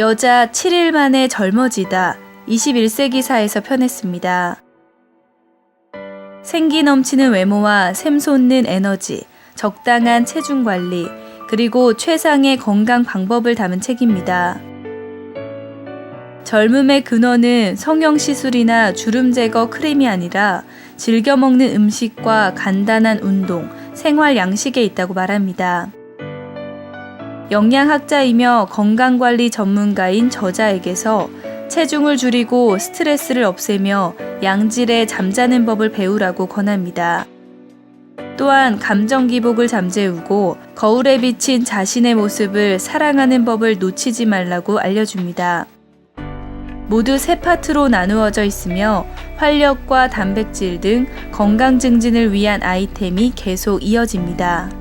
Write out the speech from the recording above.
여자 7일 만에 젊어지다 21세기사에서 편했습니다. 생기 넘치는 외모와 샘솟는 에너지, 적당한 체중 관리, 그리고 최상의 건강 방법을 담은 책입니다. 젊음의 근원은 성형 시술이나 주름 제거 크림이 아니라 즐겨 먹는 음식과 간단한 운동, 생활 양식에 있다고 말합니다. 영양학자이며 건강관리 전문가인 저자에게서 체중을 줄이고 스트레스를 없애며 양질의 잠자는 법을 배우라고 권합니다. 또한 감정 기복을 잠재우고 거울에 비친 자신의 모습을 사랑하는 법을 놓치지 말라고 알려줍니다. 모두 세 파트로 나누어져 있으며 활력과 단백질 등 건강 증진을 위한 아이템이 계속 이어집니다.